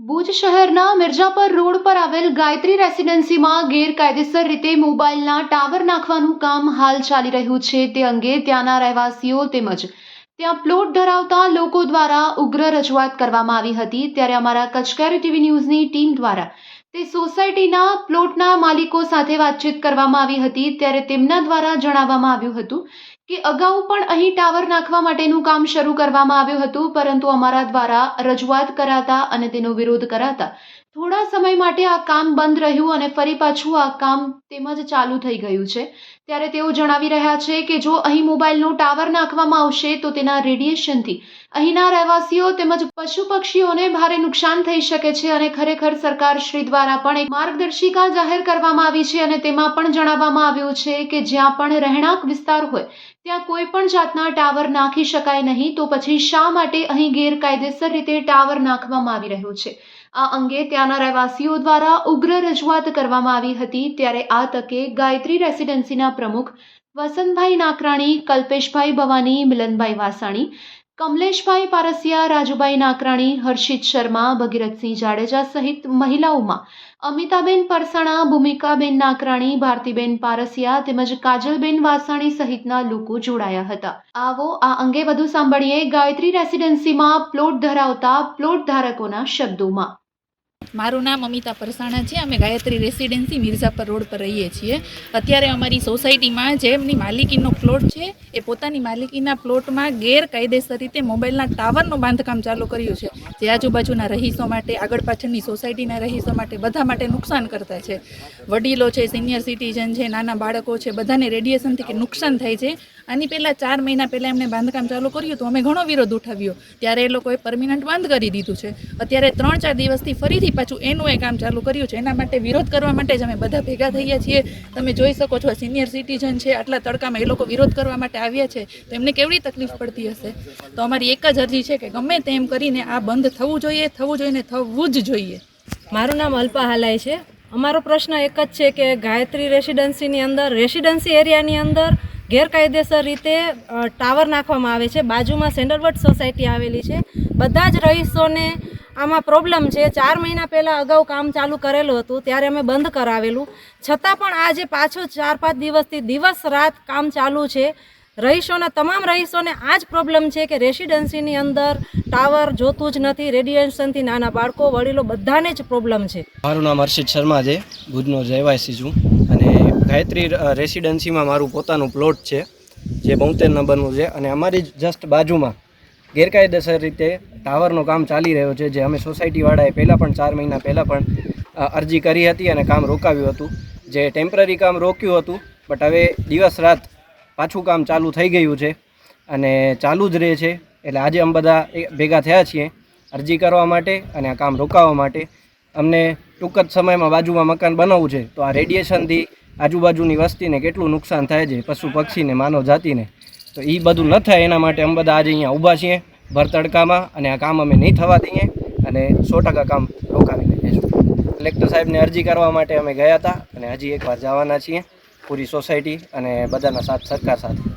ભુજ શહેરના મિર્જાપર રોડ પર આવેલ ગાયત્રી રેસિડેન્સીમાં ગેરકાયદેસર રીતે મોબાઈલના ટાવર નાખવાનું કામ હાલ ચાલી રહ્યું છે. તે અંગે ત્યાંના રહેવાસીઓ તેમજ ત્યાં પ્લોટ ધરાવતા લોકો દ્વારા ઉગ્ર રજૂઆત કરવામાં આવી હતી. ત્યારે અમારા કચકારી ટીવી ન્યૂઝની ટીમ દ્વારા તે સોસાયટીના પ્લોટના માલિકો સાથે વાતચીત કરવામાં આવી હતી. ત્યારે તેમના દ્વારા જણાવવામાં આવ્યું હતું કે અગાઉ પણ અહીં ટાવર નાખવા માટેનું કામ શરૂ કરવામાં આવ્યું હતું, પરંતુ અમારા દ્વારા રજૂઆત કરાતા અને તેનો વિરોધ કરાતા થોડા સમય માટે આ કામ બંધ રહ્યું અને ફરી પાછું આ કામ તેમજ ચાલુ થઈ ગયું છે. ત્યારે તેઓ જણાવી રહ્યા છે કે જો અહીં મોબાઈલનો ટાવર નાખવામાં આવશે તો તેના રેડિયેશનથી અહીંના રહેવાસીઓ તેમજ પશુ પક્ષીઓને ભારે નુકસાન થઈ શકે છે અને ખરેખર સરકાર શ્રી દ્વારા પણ એક માર્ગદર્શિકા જાહેર કરવામાં આવી છે અને તેમાં પણ જણાવવામાં આવ્યું છે કે જ્યાં પણ રહેણાંક વિસ્તાર હોય, ત્યાં કોઈ પણ જાતના ટાવર નાખી શકાય નહીં તો પછી શા માટે અહીં ગેરકાયદેસર રીતે ટાવર નાખવામાં આવી રહ્યો છે? આ અંગે ત્યાંના રહેવાસીઓ દ્વારા ઉગ્ર રજૂઆત કરવામાં આવી હતી ત્યારે આ તકે ગાયત્રી રેસિડેન્સીના પ્રમુખ વસંતભાઈ નાકરાણી, કલ્પેશભાઈ ભવાની, મિલનભાઈ વાસાણી, કમલેશભાઈ પારસિયા, રાજુભાઈ નાકરાણી, હર્ષિત શર્મા, ભગીરથસિંહ જાડેજા સહિત મહિલાઓમાં અમિતાબેન પરસાણા, ભૂમિકાબેન નાકરાણી, ભારતીબેન પારસિયા તેમજ કાજલબેન વાસાણી સહિતના લોકો જોડાયા હતા. આવો આ અંગે વધુ સાંભળીએ ગાયત્રી રેસિડેન્સીમાં પ્લોટ ધરાવતા પ્લોટ ધારકોના શબ્દોમાં. મારું નામ અમિતા પરસાણા છે. અમે ગાયત્રી રેસિડેન્સી મિર્ઝાપર રોડ પર રહીએ છીએ. અત્યારે અમારી સોસાયટીમાં જે એમની માલિકીનો પ્લોટ છે, એ પોતાની માલિકીના પ્લોટમાં ગેરકાયદેસર રીતે મોબાઈલના ટાવરનું બાંધકામ ચાલુ કર્યું છે. જે આજુબાજુના રહીશો માટે, આગળ પાછળની સોસાયટીના રહીશો માટે બધા માટે નુકસાન કરતા છે. વડીલો છે, સિનિયર સિટીઝન છે, નાના બાળકો છે, બધાને રેડિયેશનથી કે નુકસાન થાય છે. આની પહેલાં ચાર મહિના પહેલાં એમણે બાંધકામ ચાલુ કર્યું તો અમે ઘણો વિરોધ ઉઠાવ્યો. ત્યારે એ લોકોએ પરમિનન્ટ બંધ કરી દીધું છે. અત્યારે ત્રણ ચાર દિવસથી ફરીથી પાછું એનું એ કામ ચાલુ કર્યું છે. એના માટે વિરોધ કરવા માટે જ અમે બધા ભેગા થઈએ છીએ. તમે જોઈ શકો છો સિનિયર સિટીઝન છે, આટલા તડકામાં એ લોકો વિરોધ કરવા માટે આવ્યા છે. તો એમને કેવડી તકલીફ પડતી હશે? તો અમારી એક જ અરજી છે કે ગમે તેમ કરીને આ બંધ થવું જોઈએ થવું જોઈએ ને થવું જ જોઈએ. મારું નામ અલ્પા હાલાય છે. અમારો પ્રશ્ન એક જ છે કે ગાયત્રી રેસિડન્સીની અંદર, રેસિડન્સી એરિયાની અંદર ગેરકાયદેસર રીતે ટાવર નાખવામાં આવે છે. બાજુમાં સેન્ડલવર્ડ સોસાયટી આવેલી છે. બધા જ રહીશોને આમાં પ્રોબ્લેમ છે. ચાર મહિના પહેલાં અગાઉ કામ ચાલુ કરેલું હતું, ત્યારે અમે બંધ કરાવેલું. છતાં પણ આજે પાછું ચાર પાંચ દિવસથી દિવસ રાત કામ ચાલુ છે. રહીશોના તમામ રહીશોને આ જ પ્રોબ્લેમ છે કે રેસિડેન્સીની અંદર ટાવર જોતું જ નથી, રેડિયેશનથી નાના બાળકો, વડીલો બધાને જ પ્રોબ્લેમ છે. મારું નામ હર્ષિત શર્મા છે. ભુજનો રહેવાસી છું. ગાયત્રી રેસિડેન્સીમાં મારું પોતાનું પ્લોટ છે, જે બોતેર નંબરનું છે. અને અમારી જસ્ટ બાજુમાં ગેરકાયદેસર રીતે ટાવરનું કામ ચાલી રહ્યું છે, જે અમે સોસાયટીવાળાએ પહેલાં પણ ચાર મહિના પહેલાં પણ અરજી કરી હતી અને કામ રોકાવ્યું હતું. જે ટેમ્પરરી કામ રોક્યું હતું, બટ હવે દિવસ રાત પાછું કામ ચાલુ થઈ ગયું છે અને ચાલુ જ રહે છે. એટલે આજે અમે બધા ભેગા થયા છીએ અરજી કરવા માટે અને આ કામ રોકાવા માટે. અમને ટૂંક જ સમયમાં બાજુમાં મકાન બનાવવું છે. તો આ રેડિયેશનથી આજુબાજુની વસ્તીને કેટલું નુકસાન થાય છે, પશુ પક્ષીને, માનવ જાતિને. તો એ બધું ન થાય, એના માટે અમે બધા આજે અહીંયા ઊભા છીએ, ભર તડકામાં, અને આ કામ અમે નહીં થવા દઈએ, અને સો ટકા કામ રોકાવીને જઈશું કલેક્ટર સાહેબને અરજી કરવા માટે અમે ગયા હતા, અને હજી એકવાર જવાના છીએ પૂરી સોસાયટી અને બધાના સાથ સરકાર સાથે.